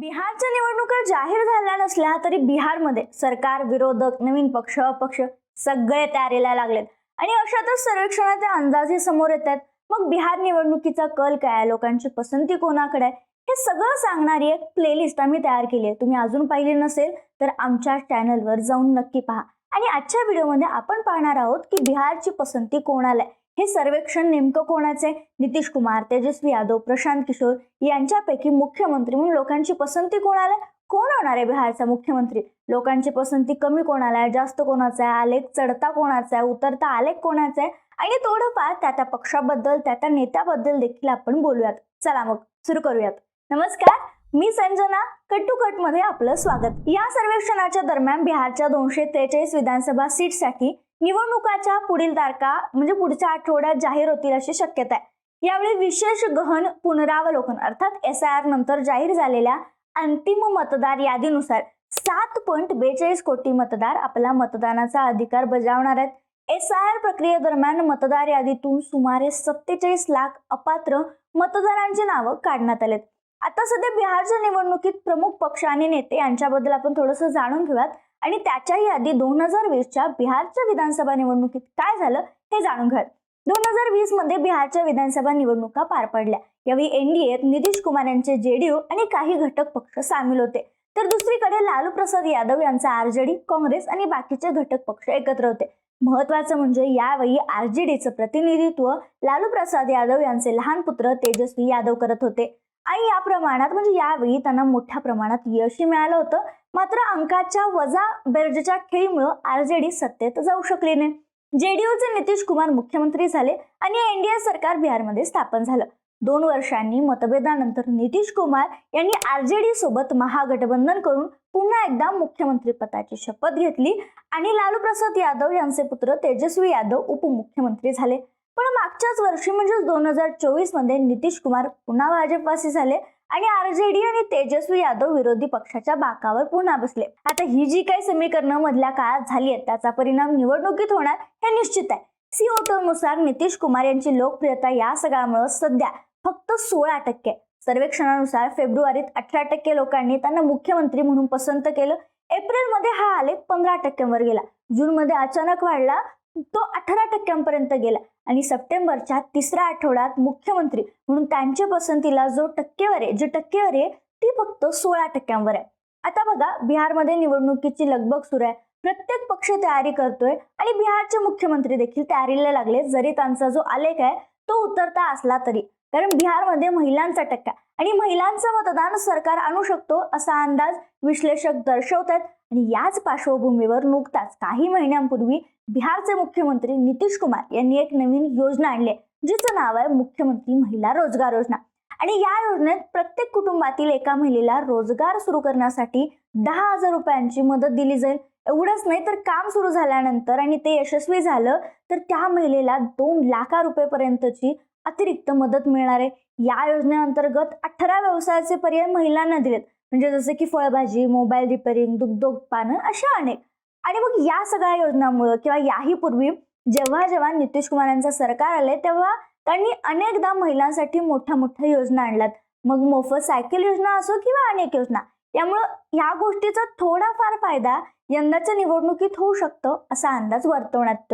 बिहारच्या निवडणुका जाहीर झाल्या नसल्या तरी बिहारमध्ये सरकार विरोधक नवीन पक्ष अपक्ष सगळे तयारीला लागलेत. आणि अशातच सर्वेक्षणाचे अंदाजे समोर येत आहेत. मग बिहार निवडणुकीचा कल काय आहे? लोकांची पसंती कोणाकडे आहे? हे सगळं सांगणारी एक प्लेलिस्ट आम्ही तयार केली आहे. तुम्ही अजून पाहिली नसेल तर आमच्या चॅनलवर जाऊन नक्की पहा. आणि आजच्या व्हिडिओमध्ये आपण पाहणार आहोत की बिहारची पसंती कोणाला आहे? हे सर्वेक्षण नेमकं कोणाचे? नितीश कुमार तेजस्वी यादव प्रशांत किशोर यांच्यापैकी मुख्यमंत्री म्हणून लोकांची पसंती कोणाला? आहे? कोण होणार आहे बिहारचा मुख्यमंत्री? लोकांची पसंती कमी कोणाला आहे? जास्त कोणाचा आहे? आलेख चढता कोणाचा आहे? उतरता आलेख कोणाचा आहे? आणि थोडंफार त्या त्या पक्षाबद्दल त्या त्या नेत्याबद्दल देखील आपण बोलूयात. चला मग सुरू करूयात. नमस्कार मी संजना कट टू कटमध्ये आपलं स्वागत. या सर्वेक्षणाच्या दरम्यान बिहारच्या दोनशे त्रेचाळीस विधानसभा सीटसाठी निवडणुकाच्या पुढील तारखा म्हणजे पुढच्या आठवड्यात जाहीर होतील अशी शक्यता आहे. यावेळी विशेष गहन पुनरावलोकन अर्थात एस आय आर नंतर जाहीर झालेल्या अंतिम मतदार यादीनुसार सात पॉईंट बेचाळीस कोटी मतदार आपला मतदानाचा अधिकार बजावणार आहेत. एस आय आर प्रक्रियेदरम्यान मतदार यादीतून सुमारे सत्तेचाळीस लाख अपात्र मतदारांची नावं काढण्यात आलेत. आता सध्या बिहारच्या निवडणुकीत प्रमुख पक्ष आणि नेते यांच्याबद्दल आपण थोडंसं जाणून घेऊयात. आणि त्याच्याही आधी दोन हजार वीसच्या बिहारच्या विधानसभा निवडणुकीत काय झालं हे जाणून घ्या. दोन हजार वीसमध्ये बिहारच्या विधानसभा निवडणुका पार पडल्या. यावेळी एनडीएत नितीश कुमार यांचे जेडीयू आणि काही घटक पक्ष सामील होते. तर दुसरीकडे लालू प्रसाद यादव यांचा आरजेडी काँग्रेस आणि बाकीचे घटक पक्ष एकत्र होते. महत्वाचं म्हणजे यावेळी आरजेडीचं प्रतिनिधित्व लालू प्रसाद यादव यांचे लहान पुत्र तेजस्वी यादव करत होते. आणि या प्रमाणात म्हणजे यावेळी त्यांना मोठ्या प्रमाणात यशही मिळालं होतं. मात्र अंकाच्या वजा बेरजेच्या खेळीमुळं डी सत्तेत जाऊ शकली नाही. जेडीयूचे नितीश कुमार मुख्यमंत्री झाले आणि एनडीए सरकार बिहारमध्ये स्थापन झालं. दोन वर्षांनी मतभेदानंतर नितीश कुमार यांनी आरजेडी सोबत महागठबंधन करून पुन्हा एकदा मुख्यमंत्री पदाची शपथ घेतली. आणि लालू प्रसाद यादव यांचे पुत्र तेजस्वी यादव उपमुख्यमंत्री झाले. पण मागच्याच वर्षी म्हणजे दोन हजार चोवीसमध्ये नितीश कुमार पुन्हा भाजपवासी झाले आणि आरजेडी आणि तेजस्वी यादव विरोधी पक्षाच्या बाकावर पुन्हा बसले. आता ही जी काही समीकरणं मधल्या काळात झाली आहेत त्याचा परिणाम निवडणुकीत होणार हे निश्चित आहे. सीओ नुसार नितीश कुमार यांची लोकप्रियता या सगळ्यामुळे सध्या फक्त सोळा टक्के. सर्वेक्षणानुसार फेब्रुवारीत अठरा टक्के लोकांनी त्यांना मुख्यमंत्री म्हणून पसंत केलं. एप्रिलमध्ये हा आलेख पंधरा टक्क्यांवर गेला. जूनमध्ये अचानक वाढला तो अठरा टक्क्यांपर्यंत गेला. आणि सप्टेंबरच्या तिसऱ्या आठवड्यात मुख्यमंत्री म्हणून त्यांच्या पसंतीला जो टक्केवारी आहे जी टक्केवारी आहे ती फक्त सोळा टक्क्यांवर आहे. आता बघा बिहारमध्ये निवडणुकीची लगबग सुरू आहे. प्रत्येक पक्ष तयारी करतोय आणि बिहारचे मुख्यमंत्री देखील तयारीला लागले जरी त्यांचा जो आलेख आहे तो उतरता असला तरी. कारण बिहारमध्ये महिलांचा टक्का आणि महिलांचं मतदान सरकार आणू शकतो असा अंदाज विश्लेषक दर्शवत आहेत आणि याच पार्श्वभूमीवर नुकताच काही महिन्यांपूर्वी बिहारचे मुख्यमंत्री नितीश कुमार यांनी एक नवीन योजना आणली आहे, जिचं नाव आहे मुख्यमंत्री महिला रोजगार योजना. आणि या योजनेत प्रत्येक कुटुंबातील एका महिलेला रोजगार सुरू करण्यासाठी दहा हजार रुपयांची मदत दिली जाईल. एवढंच नाही तर काम सुरू झाल्यानंतर आणि ते यशस्वी झालं तर त्या महिलेला दोन लाखा रुपयेपर्यंतची अतिरिक्त मदत मिळणार आहे. या योजनेअंतर्गत अठरा व्यवसायाचे पर्याय महिलांना दिलेत. म्हणजे जसं की फळभाजी मोबाईल रिपेरिंग दुग्धोत्पादन अशा अनेक. आणि मग या सगळ्या योजनांमुळं किंवा याही पूर्वी जेव्हा जेव्हा नितीश कुमार यांचं सरकार आले तेव्हा त्यांनी अनेकदा महिलांसाठी मोठ्या मोठ्या योजना आणल्यात. मग मोफत सायकल योजना असो किंवा अनेक योजना त्यामुळं या गोष्टीचा थोडाफार फायदा यंदाच्या निवडणुकीत होऊ शकतो असा अंदाज वर्तवण्यात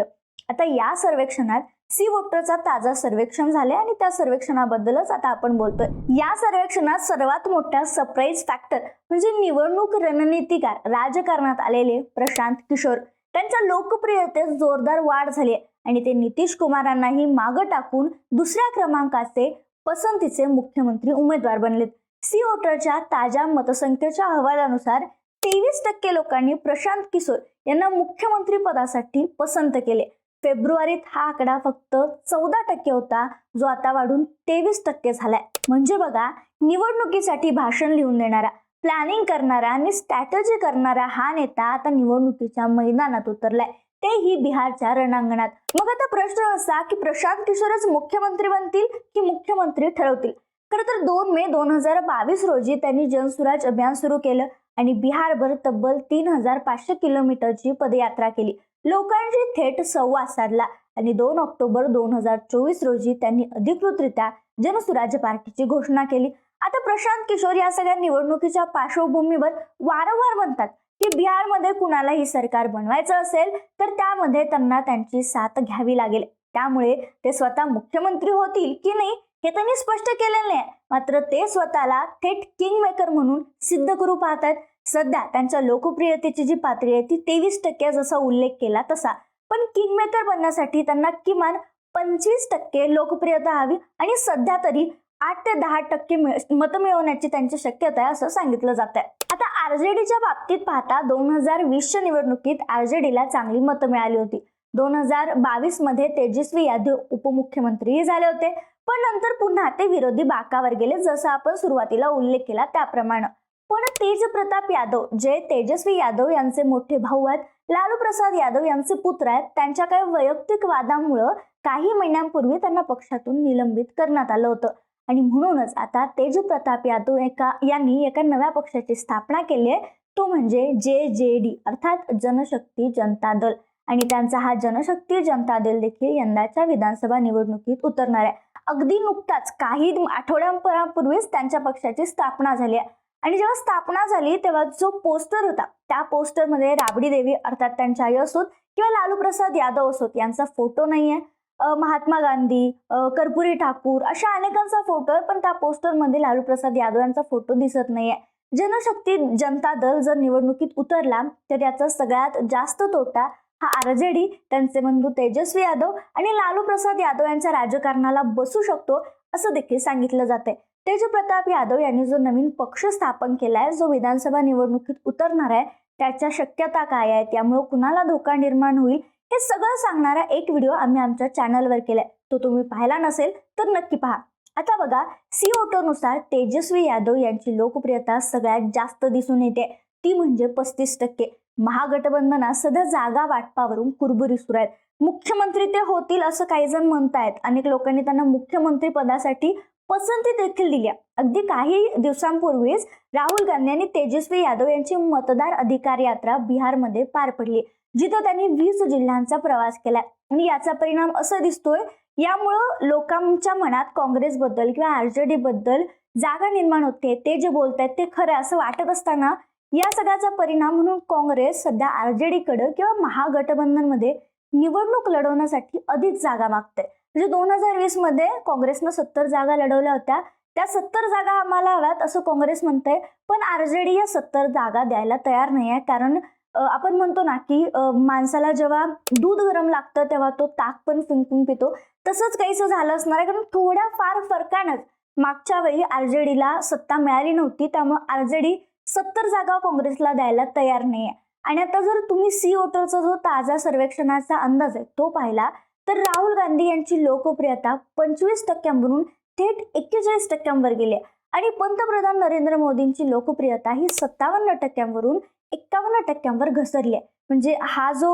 आता या सर्वेक्षणात सी वोटरचा ताजा सर्वेक्षण झाले आणि त्या सर्वेक्षणाबद्दलच आता आपण बोलतोय. या सर्वेक्षणात सर्वात मोठा सरप्राईज फॅक्टर म्हणजे निवडणूक रणनीतिकार राजकारणात आलेले प्रशांत किशोर. त्यांच्या लोकप्रियतेत जोरदार वाढ झाली आहे आणि ते नितीश कुमारांनाही मागं टाकून दुसऱ्या क्रमांकाचे पसंतीचे मुख्यमंत्री उमेदवार बनलेत. सी वोटरच्या ताज्या मतसंख्येच्या अहवालानुसार तेवीस टक्के लोकांनी प्रशांत किशोर यांना मुख्यमंत्री पदासाठी पसंत केले. फेब्रुवारीत हा आकडा फक्त चौदा टक्के होता जो आता वाढून तेवीस टक्के झालाय. म्हणजे बघा निवडणुकीसाठी भाषण लिहून देणारा प्लॅनिंग करणारा आणि स्ट्रॅटजी करणारा हा नेता आता निवडणुकीच्या मैदानात उतरलाय. तेही बिहारच्या रणांगणात. मग आता प्रश्न असा की प्रशांत किशोरच मुख्यमंत्री बनतील की मुख्यमंत्री ठरवतील? खरं तर दोन मे दोन हजार बावीस रोजी त्यांनी जनसुराज अभियान सुरू केलं आणि बिहारभर तब्बल तीन हजार पाचशे किलोमीटरची पदयात्रा केली. लोकांशी थेट संवाद साधला आणि दोन ऑक्टोबर दोन हजार चोवीस रोजी त्यांनी अधिकृतरित्या जनसुराज्य पार्टीची घोषणा केली. आता प्रशांत किशोर या सगळ्या निवडणुकीच्या पार्श्वभूमीवर वारंवार म्हणतात की बिहारमध्ये कुणालाही सरकार बनवायचं असेल तर त्यामध्ये त्यांना त्यांची साथ घ्यावी लागेल. त्यामुळे ते स्वतः मुख्यमंत्री होतील की नाही हे त्यांनी स्पष्ट केलेलं नाही. मात्र ते स्वतःला थेट किंग मेकर म्हणून सिद्ध करू पाहतात सध्या त्यांच्या लोकप्रियतेची जी पातळी आहे ती तेवीस टक्के जसा उल्लेख केला तसा. पण किंगमेकर बनण्यासाठी त्यांना किमान पंचवीस टक्के लोकप्रियता हवी आणि सध्या तरी आठ ते दहा टक्के मतं मिळवण्याची त्यांची शक्यता आहे असं सांगितलं जात आहे आता आरजेडीच्या बाबतीत पाहता दोन हजार वीसच्या निवडणुकीत आरजेडीला चांगली मतं मिळाली होती. दोन हजार बावीसमध्ये तेजस्वी यादव उपमुख्यमंत्रीही झाले होते. पण नंतर पुन्हा ते विरोधी बाकावर गेले जसं आपण सुरुवातीला उल्लेख केला त्याप्रमाणे. पण तेज प्रताप यादव जे तेजस्वी यादव यांचे मोठे भाऊ आहेत लालू प्रसाद यादव यांचे पुत्र आहेत त्यांच्या काही वैयक्तिक वादामुळं काही महिन्यांपूर्वी त्यांना पक्षातून निलंबित करण्यात आलं होतं. आणि म्हणूनच आता तेज प्रताप यादव एका यांनी एका नव्या पक्षाची स्थापना केली आहे. तो म्हणजे जे जे डी अर्थात जनशक्ती जनता दल. आणि त्यांचा हा जनशक्ती जनता दल देखील यंदाच्या विधानसभा निवडणुकीत उतरणार आहे. अगदी नुकताच काही आठवड्यांपूर्वीच त्यांच्या पक्षाची स्थापना झाली आहे. आणि जेव्हा स्थापना झाली तेव्हा जो पोस्टर होता त्या पोस्टरमध्ये राबडी देवी अर्थात त्यांच्या आई असोत किंवा लालू प्रसाद यादव असोत यांचा फोटो नाहीये. महात्मा गांधी कर्पुरी ठाकूर अशा अनेकांचा फोटो आहे पण त्या पोस्टरमध्ये लालू प्रसाद यादव यांचा फोटो दिसत नाहीये. जनशक्ती जनता दल जर निवडणुकीत उतरला तर याचा सगळ्यात जास्त तोटा हा आरजेडी त्यांचे बंधू तेजस्वी यादव आणि लालू प्रसाद यादव यांच्या राजकारणाला बसू शकतो असं देखील सांगितलं जाते तेजप्रताप यादव यांनी जो नवीन पक्ष स्थापन केला आहे जो विधानसभा निवडणुकीत उतरणार आहे त्याच्या शक्यता काय आहेत त्यामुळे कुणाला धोका निर्माण होईल हे सगळं सांगणारा एक व्हिडिओ आम्ही आमच्या चॅनलवर केलाय. तो तुम्ही पाहिला नसेल तर नक्की पहा. आता बघा सी ओटोनुसार तेजस्वी यादव यांची लोकप्रियता सगळ्यात जास्त दिसून येते. ती म्हणजे पस्तीस टक्के. महागठबंधनात सध्या जागा वाटपावरून कुरबुरी सुरू आहेत. मुख्यमंत्री ते होतील असं काही जण म्हणतायत. अनेक लोकांनी त्यांना मुख्यमंत्री पदासाठी पसंती देखील दिल्या. अगदी काही दिवसांपूर्वीच राहुल गांधी यांनी तेजस्वी यादव यांची मतदार अधिकार यात्रा बिहारमध्ये पार पडली जिथं त्यांनी वीस जिल्ह्यांचा प्रवास केला. आणि याचा परिणाम असं दिसतोय यामुळं लोकांच्या मनात काँग्रेसबद्दल किंवा आरजेडी बद्दल जागा निर्माण होते. ते जे बोलतायत ते खरं असं वाटत असताना या सगळ्याचा परिणाम म्हणून काँग्रेस सध्या आरजेडीकडे किंवा महागठबंधनमध्ये निवडणूक लढवण्यासाठी अधिक जागा मागते म्हणजे दोन हजार वीसमध्ये काँग्रेसनं सत्तर जागा लढवल्या होत्या. त्या सत्तर जागा आम्हाला हव्यात असं काँग्रेस म्हणतंय. पण आरजेडी या सत्तर जागा द्यायला तयार नाही आहे कारण आपण म्हणतो ना की माणसाला जेव्हा दूध गरम लागतं तेव्हा तो ताक पण फिंकून पितो. तसंच काहीसं झालं असणार आहे. कारण थोड्या फार फरकानंच मागच्या वेळी आरजेडीला सत्ता मिळाली नव्हती. त्यामुळे आरजेडी सत्तर जागा काँग्रेसला द्यायला तयार नाही आहे आणि आता जर तुम्ही सी वोटरचा जो ताजा सर्वेक्षणाचा अंदाज आहे तो पाहिला तर राहुल गांधी यांची लोकप्रियता पंचवीस टक्क्यांवरून थेट एक्केचाळीस टक्क्यांवर गेली आणि पंतप्रधान नरेंद्र मोदींची लोकप्रियता ही सत्तावन्न टक्क्यांवरून एक्कावन्न टक्क्यांवर घसरली आहे. म्हणजे हा जो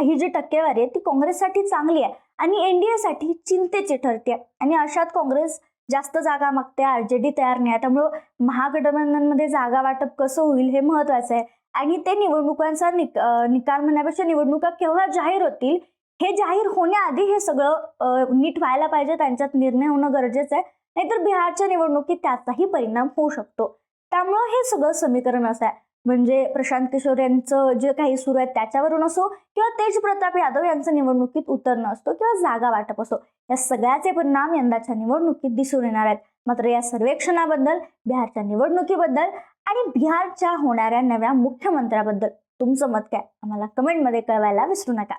ही जी टक्केवारी आहे ती काँग्रेससाठी चांगली आहे आणि एनडीएसाठी चिंतेची ठरते आणि अशात काँग्रेस जास्त जागा मागते आर जे डी तयार नाही त्यामुळं महागठबंधनमध्ये जागा वाटप कसं होईल हे महत्वाचं आहे. आणि ते निवडणुकांचा निक निकाल म्हणण्यापेक्षा निवडणुका केव्हा जाहीर होतील हे जाहीर होण्याआधी हे सगळं नीट व्हायला पाहिजे. त्यांच्यात निर्णय होणं गरजेचं आहे. नाहीतर बिहारच्या निवडणुकीत त्याचाही परिणाम होऊ शकतो. त्यामुळं हे सगळं समीकरण असं आहे. म्हणजे प्रशांत किशोर यांचं जे काही सुरू आहे त्याच्यावरून असो किंवा तेज प्रताप यादव यांचं निवडणुकीत उतरणं असतो किंवा जागा वाटप असो या सगळ्याचे परिणाम यंदाच्या निवडणुकीत दिसून येणार आहेत. मात्र या सर्वेक्षणाबद्दल बिहारच्या निवडणुकीबद्दल आणि बिहारच्या होणाऱ्या नव्या मुख्यमंत्र्याबद्दल तुमचं मत काय? आम्हाला कमेंटमध्ये कळवायला विसरू नका.